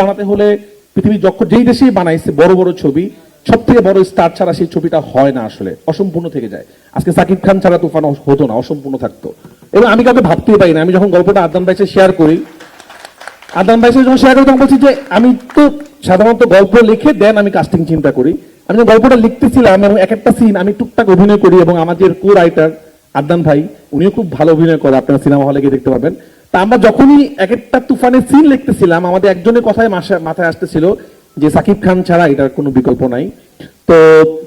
বানাতে হলে পৃথিবী যখন যেই দেশেই বানাইছে বড় বড় ছবি সব থেকে বড় স্টার ছাড়া সেই ছবিটা হয় না আসলে, অসম্পূর্ণ থেকে যায়। আজকে সাকিব খান ছাড়া তুফান হতো না, অসম্পূর্ণ থাকতো। এবং আমি কাউকে ভাবতেই পারি না, আমি যখন গল্পটা আদান বাইসে শেয়ার করি আদান বাইসে যখন শেয়ার করি, তখন বলছি যে, আমি তো সাধারণত গল্প লিখে দেন আমি কাস্টিং চিন্তা করি। আমি যখন গল্পটা লিখতেছিলাম এবং এক একটা সিন আমি টুকটাক অভিনয় করি এবং আমাদের কো রাইটার আদান ভাই, উনিও খুব ভালো অভিনয় করে, আপনারা সিনেমা হলে গিয়ে দেখতে পাবেন তা আমরা যখনই এক একটা তুফানের সিন লিখতেছিলাম, আমাদের একজনের কথায় মাথায় আসতেছিল যে সাকিব খান ছাড়া এটার কোনো বিকল্প নাই। তো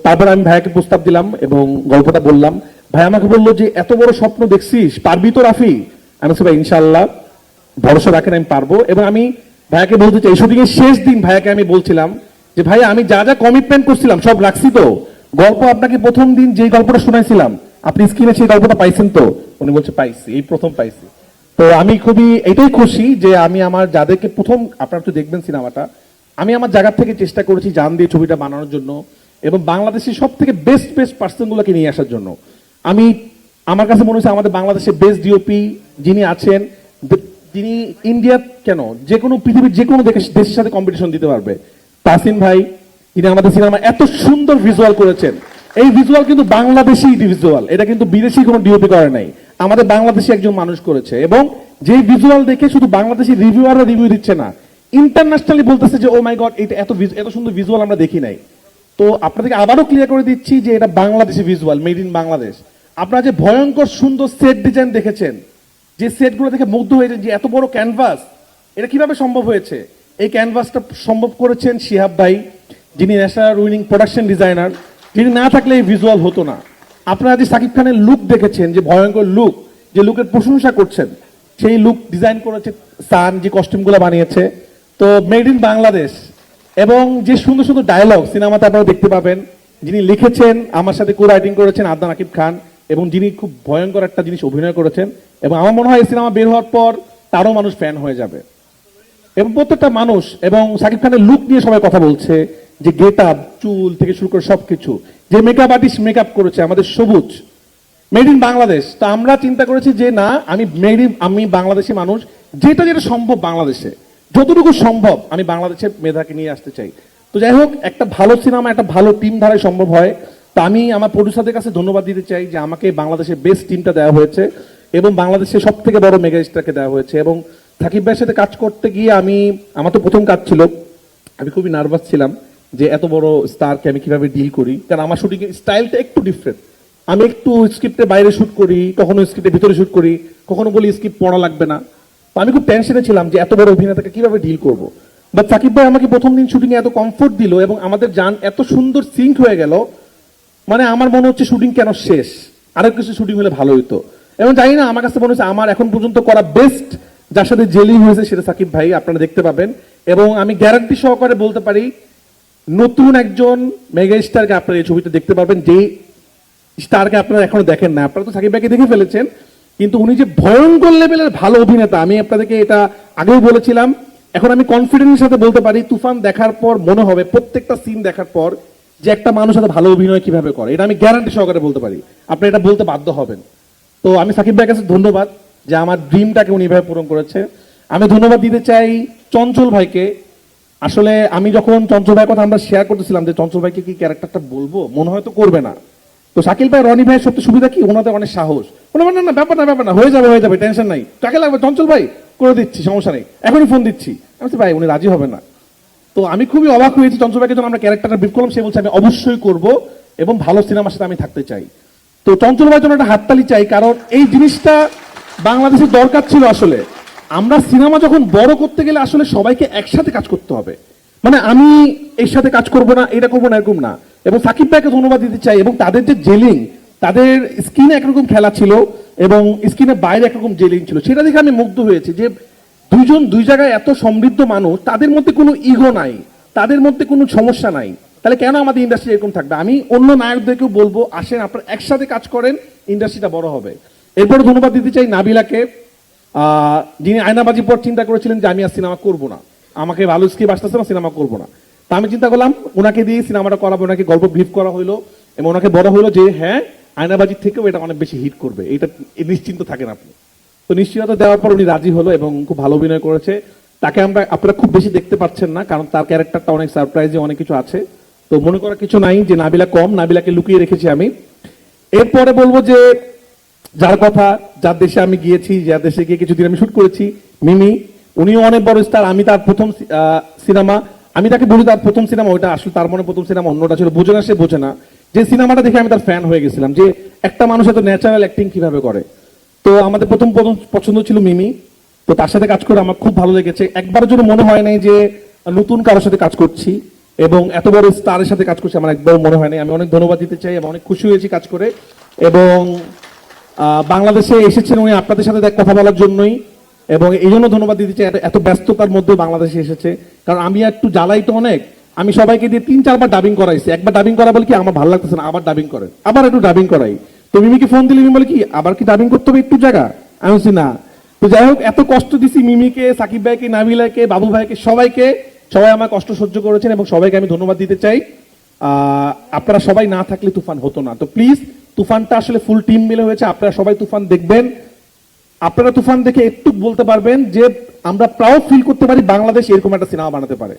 তারপর আমি ভাইয়াকে প্রস্তাব দিলাম এবং গল্পটা বললাম। ভাই আমাকে বলল যে, এত বড় স্বপ্ন দেখছিস, পারবি তো রাফি? আমি ভাই ইনশাল্লাহ ভরসা রাখেন, আমি পারব। এবং আমি ভাইয়াকে বলতে চাই শুটিং এর শেষ দিন ভাইয়াকে আমি বলছিলাম যে, ভাই, আমি যা যা কমিটমেন্ট করছিলাম, সব রাখছি তো। গল্প আপনাকে প্রথম দিন যে গল্পটা শোনাইছিলাম, আপনি স্ক্রিনে সেই গল্পটা পাইছেন তো? উনি বলছে, পাইছি, এই প্রথম পাইছি। তো আমি খুবই এটাই খুশি যে আমি আমার যাদেরকে প্রথম, আপনারা তো দেখবেন সিনেমাটা, আমি আমার জায়গা থেকে চেষ্টা করেছি জান দিয়ে ছবিটা বানানোর জন্য এবং বাংলাদেশের সব থেকে বেস্ট বেস্ট পার্সনগুলোকে নিয়ে আসার জন্য। আমি, আমার কাছে মনে হচ্ছে আমাদের বাংলাদেশের বেস্ট ডিওপি যিনি আছেন যিনি ইন্ডিয়া কেন? যে কোনো পৃথিবীর যে কোনো দেশের সাথে কম্পিটিশন দিতে পারবে। তাসিন ভাই, তিনি আমাদের সিনেমা এত সুন্দর ভিজুয়াল করেছেন। এই ভিজুয়াল কিন্তু বাংলাদেশি ভিজুয়াল এটা কিন্তু বিদেশি কোনো ডিওপি করে নাই। আমাদের বাংলাদেশি একজন মানুষ করেছে এবং যে ভিজুয়াল দেখে শুধু বাংলাদেশি রিভিউয়াররা রিভিউ দিচ্ছে না ইন্টারন্যাশনালি বলতেছে যে ও মাই গড এটা এত এত সুন্দর ভিজুয়াল আমরা দেখি নাই। তো আপনাদেরকে আবারও ক্লিয়ার করে দিচ্ছি যে, এটা Bangladeshi visual made in Bangladesh আপনারা যে ভয়ঙ্কর সুন্দর সেট ডিজাইন দেখেছেন, যে সেটগুলো দেখে মুগ্ধ হয়েছেন, যে এত বড় ক্যানভাস এটা কীভাবে সম্ভব হয়েছে? এই ক্যানভাসটা সম্ভব করেছেন শিহাব ভাই, যিনি ন্যাশনাল উইনিং প্রোডাকশন ডিজাইনার যিনি না থাকলে এই ভিজুয়াল হতো না। আপনারা যে সাকিব খানের লুক দেখেছেন, যে ভয়ঙ্কর লুক যে লুকের প্রশংসা করছেন, সেই লুক ডিজাইন করেছে সান, যে কস্টিউমগুলো বানিয়েছে। তো মেড ইন বাংলাদেশ এবং যে সুন্দর সুন্দর ডায়লগ সিনেমাতে আপনারা দেখতে পাবেন, যিনি লিখেছেন, আমার সাথে কো রাইটিং করেছেন আদনান আকিব খান, এবং যিনি খুব ভয়ঙ্কর একটা জিনিস অভিনয় করেছেন, এবং আমার মনে হয় এই সিনেমা বের হওয়ার পর তারও মানুষ ফ্যান হয়ে যাবে। এবং প্রত্যেকটা মানুষ এবং সাকিব খানের লুক নিয়ে সবাই কথা বলছে, যে গেট আপ চুল থেকে শুরু করে সবকিছু। যে মেকআপ আর্টিস্ট মেকআপ করেছে, আমাদের সবুজ মেড ইন বাংলাদেশ তো আমরা চিন্তা করেছি যে না, আমি মেড ইন আমি বাংলাদেশি মানুষ, যেটা যেটা সম্ভব বাংলাদেশে, যতটুকু সম্ভব আমি বাংলাদেশের মেধাকে নিয়ে আসতে চাই। তো যাই হোক, একটা ভালো সিনেমা একটা ভালো টিম ধারায় সম্ভব হয়, তো আমি আমার প্রডিউসারদের কাছে ধন্যবাদ দিতে চাই যে আমাকে বাংলাদেশের বেস্ট টিমটা দেওয়া হয়েছে, এবং বাংলাদেশের সব থেকে বড় মেগা স্টারকে দেওয়া হয়েছে, এবং সাকিব ভাইয়ের সাথে কাজ করতে গিয়ে আমি, আমার তো প্রথম কাজ ছিল, আমি খুবই নার্ভাস ছিলাম যে এত বড় স্টারকে আমি কীভাবে ডিল করি? কারণ আমার শুটিং স্টাইলটা একটু ডিফারেন্ট আমি একটু স্ক্রিপ্টের বাইরে শুট করি, কখনো স্ক্রিপ্টের ভিতরে শুট করি, কখনো বলি স্ক্রিপ্ট পড়া লাগবে না। তো আমি খুব টেনশনে ছিলাম যে এত বড় অভিনেতাকে কীভাবে ডিল করব? বাট সাকিব ভাই আমাকে প্রথম দিন শুটিং এত কমফোর্ট দিল এবং আমাদের যান এত সুন্দর সিঙ্ক হয়ে গেল মানে আমার মনে হচ্ছে শুটিং কেন শেষ? আরও কিছু শুটিং হলে ভালো হতো এবং জানি না, আমার কাছে মনে হচ্ছে আমার এখন পর্যন্ত করা বেস্ট যার সাথে জেলি হয়েছে সেটা সাকিব ভাই, আপনারা দেখতে পাবেন। এবং আমি গ্যারান্টি সহকারে বলতে পারি নতুন একজন মেগা স্টারকে আপনারা এই ছবিতে দেখতে পারবেন যে স্টারকে আপনারা এখনও দেখেন না। আপনারা তো সাকিব ভাইকে দেখে ফেলেছেন, কিন্তু উনি যে ভয়ঙ্কর লেভেলের ভালো অভিনেতা, আমি আপনাদেরকে এটা আগেও বলেছিলাম। এখন আমি কনফিডেন্সের সাথে বলতে পারি, তুফান দেখার পর মনে হবে, প্রত্যেকটা সিন দেখার পর যে একটা মানুষ এত ভালো অভিনয় কীভাবে করে। এটা আমি গ্যারান্টি সহকারে বলতে পারি। আপনি এটা বলতে বাধ্য হবেন। তো আমি সাকিব ভাইয়ের কাছে ধন্যবাদ যে আমার ড্রিমটাকে উনি এভাবে পূরণ করেছে। আমি ধন্যবাদ দিতে চাই চঞ্চল ভাইকে। আসলে আমি যখন চঞ্চল ভাইয়ের কথা আমরা শেয়ার করতেছিলাম যে চঞ্চল ভাইকে কি ক্যারেক্টারটা বলব, মনে হয় তো করবে না। তো শাকিল ভাই, রনি ভাইয়ের সত্যি সুবিধা কি? ওনাদের অনেক সাহস। না না, ব্যাপার না ব্যাপার না, হয়ে যাবে হয়ে যাবে টেনশন নাই। কাকে লাগবে, চঞ্চল ভাই, করে দিচ্ছি, সমস্যা নেই। এখনই ফোন দিচ্ছি। আমি ভাই, উনি রাজি হবে না। তো আমি খুবই অবাক হয়েছি চঞ্চল ভাইকে যখন আমরা ক্যারেক্টারটা ব্রিফ করলাম, সে বলছে, আমি অবশ্যই করব এবং ভালো সিনেমার সাথে আমি থাকতে চাই। তো চঞ্চল ভাইয়ের জন্য একটা হাততালি চাই, কারণ এই জিনিসটা বাংলাদেশের দরকার ছিল আসলে। আমরা সিনেমা যখন বড় করতে গেলে আসলে সবাইকে একসাথে কাজ করতে হবে। মানে আমি এর সাথে কাজ করব না, এটা করব না, এরকম না। এবং সাকিব ভাইকে ধন্যবাদ দিতে চাই এবং তাদের যে জেলিং, তাদের স্কিনে একরকম খেলা ছিল এবং স্কিনের বাইরে একরকম জেলিং ছিল। সেটা দেখে আমি মুগ্ধ হয়েছি যে দুইজন, দুই জায়গায় এত সমৃদ্ধ মানুষ, তাদের মধ্যে কোনো ইগো নাই, তাদের মধ্যে কোনো সমস্যা নাই। তাহলে কেন আমাদের ইন্ডাস্ট্রি এরকম থাকবে? আমি অন্য নায়কদেরকেও বলব, আসেন, আপনারা একসাথে কাজ করেন ইন্ডাস্ট্রিটা বড় হবে। এরপরে ধন্যবাদ দিতে চাই নাবিলাকে। যিনি আয়নাবাজি পর চিন্তা করেছিলেন যে আমি আর সিনেমা করব না। আমাকে ভালো স্ক্রিপ্ট আসতেছে না, সিনেমা করব না। তা আমি চিন্তা করলাম, ওনাকে দিয়ে সিনেমাটা করাবো, ওনাকে গল্প ব্রিফ করা হলো এবং ওনাকে বড় হলো যে হ্যাঁ আয়নাবাজির থেকেও এটা অনেক বেশি হিট করবে। এটা নিশ্চিন্ত থাকেন আপনি। তো নিশ্চয়তা দেওয়ার পর উনি রাজি হলো এবং খুব ভালো অভিনয় করেছে। তাকে আমরা, আপনারা খুব বেশি দেখতে পাচ্ছেন না, কারণ তার ক্যারেক্টারটা অনেক সারপ্রাইজে অনেক কিছু আছে। তো মনে করার কিছু নাই যে, নাবিলা কম, নাবিলাকে লুকিয়ে রেখেছি আমি। এরপরে বলব যে যার কথা, যার দেশে আমি গিয়েছি, যার দেশে গিয়ে কিছুদিন আমি শুট করেছি, মিমি, উনিও অনেক বড় স্টার আমি তার প্রথম সিনেমা আমি তাকে বলি তার প্রথম সিনেমা ওইটা আসলে তার মনে প্রথম সিনেমা অন্যটা ছিল, বোঝে না, সে বোঝে না। যে সিনেমাটা দেখে আমি তার ফ্যান হয়ে গেছিলাম, যে একটা মানুষ এত ন্যাচারাল অ্যাক্টিং কীভাবে করে। তো আমাদের প্রথম প্রথম পছন্দ ছিল মিমি, তো তার সাথে কাজ করে আমার খুব ভালো লেগেছে। একবারের জন্য মনে হয় নাই যে নতুন কারোর সাথে কাজ করছি, এবং এত বড় স্টারের সাথে কাজ করছি, আমার একদম মনে হয় নাই। আমি অনেক ধন্যবাদ দিতে চাই এবং অনেক খুশি হয়েছি কাজ করে, এবং বাংলাদেশে এসেছেন উনি আপনাদের সাথে কথা বলার জন্যই। এবং এই জন্য ধন্যবাদ দিতে চাই। এত- ব্যস্ততার মধ্যে বাংলাদেশে এসেছে। কারণ আমি একটু জ্বালাই তো অনেক। আমি সবাইকে দিয়ে তিন, চারবার ডাবিং করাইছি। একবার ডাবিং করা বলে কি আমার ভালো লাগতেছে না, আবার ডাবিং করে। আবার একটু ডাবিং করাই। তো মিমিকে ফোন দিলে মিমি বলে কি, আবার কি ডাবিং করতে হবে একটু জায়গা? আমি বলছি, না। তো যাই হোক, এত কষ্ট দিছি মিমিকে, সাকিব ভাইকে, নাবিলাকে, বাবু ভাইকে, সবাইকে। সবাই আমার কষ্ট সহ্য করেছেন এবং সবাইকে আমি ধন্যবাদ দিতে চাই। আপনারা সবাই না থাকলে তুফান হতো না। তো প্লিজ তুফানটা আসলে ফুল টিম মিলে হয়েছে, আপনারা সবাই তুফান দেখবেন। আপনারা তুফান দেখে একটু বলতে পারবেন যে আমরা প্রাউড ফিল করতে পারি বাংলাদেশ এরকম একটা সিনেমা বানাতে পারে।